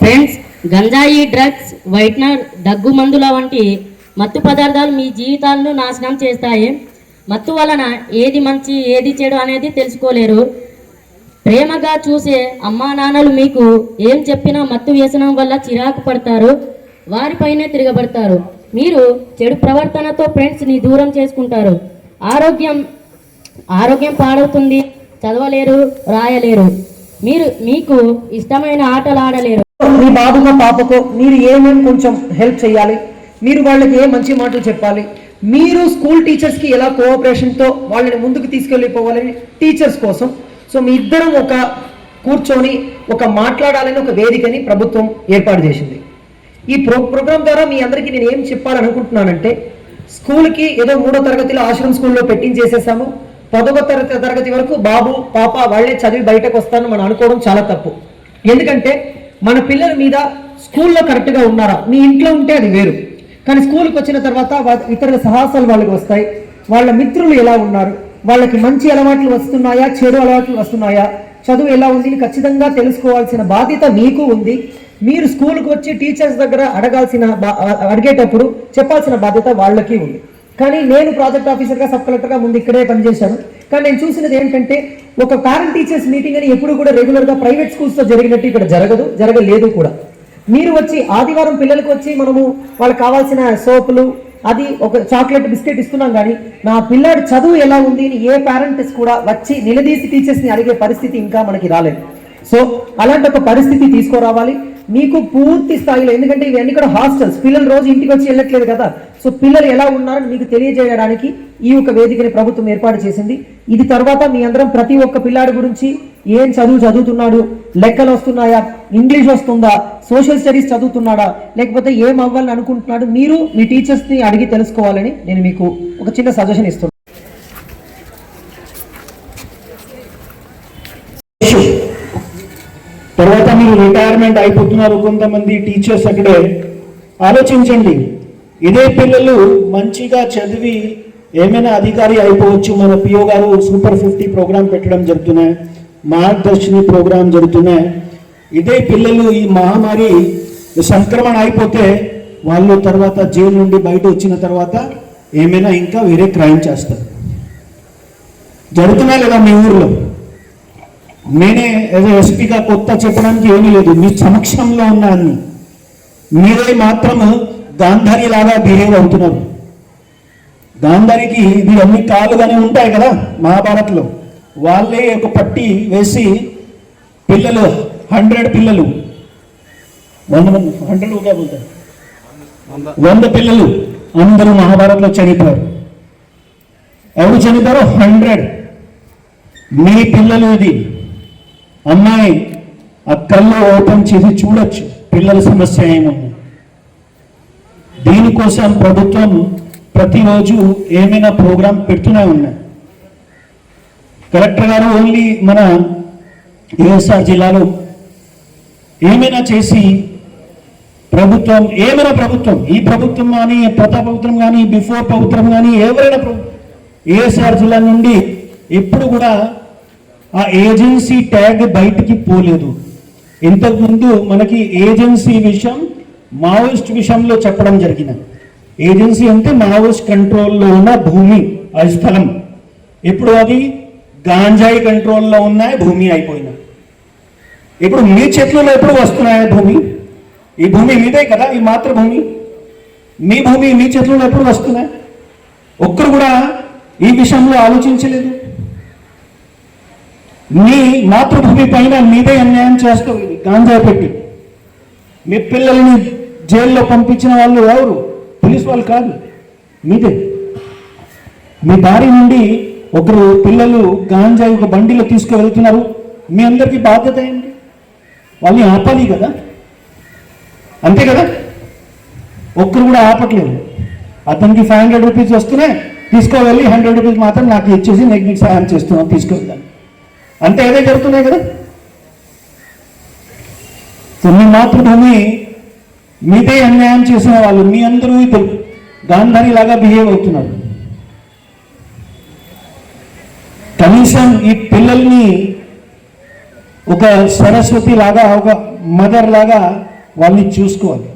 Friends గంజాయి drugs whitener దగ్గు మందుల వంటి మత్తు పదార్థాలు మీ జీవితాలను నాశనం చేస్తాయి. మత్తు వలన ఏది మంచి ఏది చెడు అనేది తెలుసుకోలేరు. ప్రేమగా చూసే అమ్మా నాన్నలు మీకు ఏం చెప్పినా మత్తు వ్యసనం వల్ల చిరాకు పడతారు. వారిపైనే తిరగబడతారు. మీరు చెడు ప్రవర్తనతో ఫ్రెండ్స్ని దూరం చేసుకుంటారు. ఆరోగ్యం ఆరోగ్యం పాడవుతుంది. చదవలేరు రాయలేరు. మీరు మీకు ఇష్టమైన ఆటలు ఆడలేరు. మీ బాబుకో పాపకో మీరు ఏమేమి కొంచెం హెల్ప్ చేయాలి? మీరు వాళ్ళకి ఏ మంచి మాటలు చెప్పాలి? మీరు స్కూల్ టీచర్స్కి ఎలా కోఆపరేషన్తో వాళ్ళని ముందుకు తీసుకెళ్ళిపోవాలని టీచర్స్ కోసం. సో మీ ఇద్దరం ఒక కూర్చొని ఒక మాట్లాడాలని ఒక వేదికని ప్రభుత్వం ఏర్పాటు చేసింది. ఈ ప్రో ప్రోగ్రామ్ ద్వారా మీ అందరికీ నేను ఏం చెప్పాలనుకుంటున్నానంటే స్కూల్కి ఏదో మూడో తరగతిలో ఆశ్రమ స్కూల్లో పెట్టించేసేసాము. పదవ తరగతి తరగతి వరకు బాబు పాప వాళ్ళే చదివి బయటకు వస్తారని మనం అనుకోవడం చాలా తప్పు. ఎందుకంటే మన పిల్లల మీద స్కూల్లో కరెక్ట్గా ఉన్నారా? మీ ఇంట్లో ఉంటే అది వేరు. కానీ స్కూల్కి వచ్చిన తర్వాత ఇతరుల సాహసాలు వాళ్ళకి వస్తాయి. వాళ్ళ మిత్రులు ఎలా ఉన్నారు? వాళ్ళకి మంచి అలవాట్లు వస్తున్నాయా? చెడు అలవాట్లు వస్తున్నాయా? చదువు ఎలా ఉంది? ఖచ్చితంగా తెలుసుకోవాల్సిన బాధ్యత మీకు ఉంది. మీరు స్కూల్కి వచ్చి టీచర్స్ దగ్గర అడగాల్సిన బా- అడిగేటప్పుడు చెప్పాల్సిన బాధ్యత వాళ్ళకి ఉంది. కానీ నేను ప్రాజెక్ట్ ఆఫీసర్గా సబ్ కలెక్టర్గా ముందు ఇక్కడే పనిచేశాను. కానీ నేను చూసినది ఏంటంటే ఒక పేరెంట్ టీచర్స్ మీటింగ్ అని ఎప్పుడు కూడా రెగ్యులర్గా ప్రైవేట్ స్కూల్స్తో జరిగినట్టు ఇక్కడ జరగదు జరగలేదు కూడా. మీరు వచ్చి ఆదివారం పిల్లలకు వచ్చి మనము వాళ్ళకి కావాల్సిన సోపులు అది ఒక చాక్లెట్ బిస్కెట్ ఇస్తున్నాం కానీ నా పిల్లాడి చదువు ఎలా ఉంది అని ఏ పేరెంట్స్ కూడా వచ్చి నిలదీసి టీచర్స్ని అడిగే పరిస్థితి ఇంకా మనకి రాలేదు. సో అలాంటి ఒక పరిస్థితి తీసుకురావాలి. మీకు పూర్తి స్థాయిలో ఎందుకంటే ఇవన్నీ కూడా హాస్టల్స్ పిల్లలు రోజు ఇంటికి వచ్చి వెళ్ళట్లేదు కదా. సో పిల్లలు ఎలా ఉన్నారని మీకు తెలియజేయడానికి ఈ ఒక వేదికని ప్రభుత్వం ఏర్పాటు చేసింది. ఇది తర్వాత మీ అందరం ప్రతి ఒక్క పిల్లాడి గురించి ఏం చదువు చదువుతున్నాడు లెక్కలు వస్తున్నాయా ఇంగ్లీష్ వస్తుందా సోషల్ స్టడీస్ చదువుతున్నాడా లేకపోతే ఏం అవ్వాలని అనుకుంటున్నాడు మీరు మీ టీచర్స్ని అడిగి తెలుసుకోవాలని నేను మీకు ఒక చిన్న సజెషన్ ఇస్తున్నాను తర్వాత మీరు రిటైర్మెంట్ అయిపోతున్నారు కొంతమంది టీచర్స్ అక్కడే. ఆలోచించండి. ఇదే పిల్లలు మంచిగా చదివి ఏమైనా అధికారి అయిపోవచ్చు. మన పిఓ గారు సూపర్ ఫిఫ్టీ ప్రోగ్రాం పెట్టడం జరుగుతున్నాయి మార్గదర్శిని ప్రోగ్రాం జరుగుతున్నాయి ఇదే పిల్లలు ఈ మహమ్మారి సంక్రమణ అయిపోతే వాళ్ళు తర్వాత జైలు నుండి బయట వచ్చిన తర్వాత ఏమైనా ఇంకా వేరే క్రైమ్ చేస్తారు. జరుగుతున్నాయి లేదా మీ ఊర్లో? నేనే ఏదో ఎస్పీగా కొత్త చెప్పడానికి ఏమీ లేదు. మీ సమక్షంలో ఉన్నాను మీరే మాత్రం గాంధారి లాగా బిహేవ్ అవుతున్నారు గాంధారికి మీరు అన్ని కాళ్ళుగానే ఉంటాయి కదా మహాభారత్లో. వాళ్ళే ఒక పట్టి వేసి పిల్లలు హండ్రెడ్ పిల్లలు. వంద మంది హండ్రెడ్ ఒక పోతారు వంద పిల్లలు అందరూ మహాభారత్లో చనిపోయారు. ఎవరు చనిపోయారో? హండ్రెడ్ మీ పిల్లలు ఇది. అమ్మాయి ఆ కళ్ళు ఓపెన్ చేసి చూడొచ్చు. పిల్లల సమస్య ఏముంది? దీనికోసం ప్రభుత్వం ప్రతిరోజు ఏమైనా ప్రోగ్రాం పెడుతూనే ఉన్నాయి. కలెక్టర్ గారు ఓన్లీ మన ఏఎస్ఆర్ జిల్లాలో ఏమైనా చేసి ప్రభుత్వం ఏమైనా ప్రభుత్వం ఈ ప్రభుత్వం కానీ ప్రత ప్రభుత్వం కానీ బిఫోర్ ప్రభుత్వం కానీ ఎవరైనా ఏఎస్ఆర్ జిల్లా నుండి ఎప్పుడు కూడా ఆ ఏజెన్సీ ట్యాగ్ బయటికి పోలేదు. ఇంతకుముందు మనకి ఏజెన్సీ విషయం మావోయిస్ట్ విషయంలో చెప్పడం జరిగినది. ఏజెన్సీ అంటే మావోయిస్ట్ కంట్రోల్లో ఉన్న భూమి అది స్థలం. ఇప్పుడు అది గాంజాయి కంట్రోల్లో ఉన్నాయి భూమి అయిపోయినా. ఇప్పుడు మీ చేతుల్లో ఎప్పుడు వస్తున్నాయా భూమి? ఈ భూమి మీదే కదా ఈ మాతృభూమి? మీ భూమి మీ చేతుల్లో ఎప్పుడు వస్తున్నాయి? ఒక్కరు కూడా ఈ విషయంలో ఆలోచించలేదు. మీ మాతృభూమి పైన మీదే అన్యాయం చేస్తావు గాంజా పెట్టి. మీ పిల్లల్ని జైల్లో పంపించిన వాళ్ళు ఎవరు? పోలీస్ వాళ్ళు కాదు. మీదే. మీ దారి నుండి ఒకరు పిల్లలు గాంజా ఒక బండిలో తీసుకువెళ్తున్నారు. మీ అందరికీ బాధ్యత ఏంటి? వాళ్ళని ఆపాలి కదా? అంతే కదా? ఒక్కరు కూడా ఆపట్లేదు. అతనికి ఫైవ్ హండ్రెడ్ రూపీస్ వస్తున్నాయి తీసుకోవెళ్ళి హండ్రెడ్ రూపీస్ మాత్రం నాకు ఇచ్చేసి నేను మీకు సహాయం చేస్తున్నాను తీసుకెళ్తాను అంతే ఏదే జరుగుతున్నాయి కదా? సో మీ మాతృభూమి మీపై అన్యాయం చేసిన వాళ్ళు మీ అందరూ ఇప్పుడు గాంధారి లాగా బిహేవ్ అవుతున్నారు. కనీసం ఈ పిల్లల్ని ఒక సరస్వతి లాగా ఒక మదర్ లాగా వాళ్ళని చూసుకోవాలి.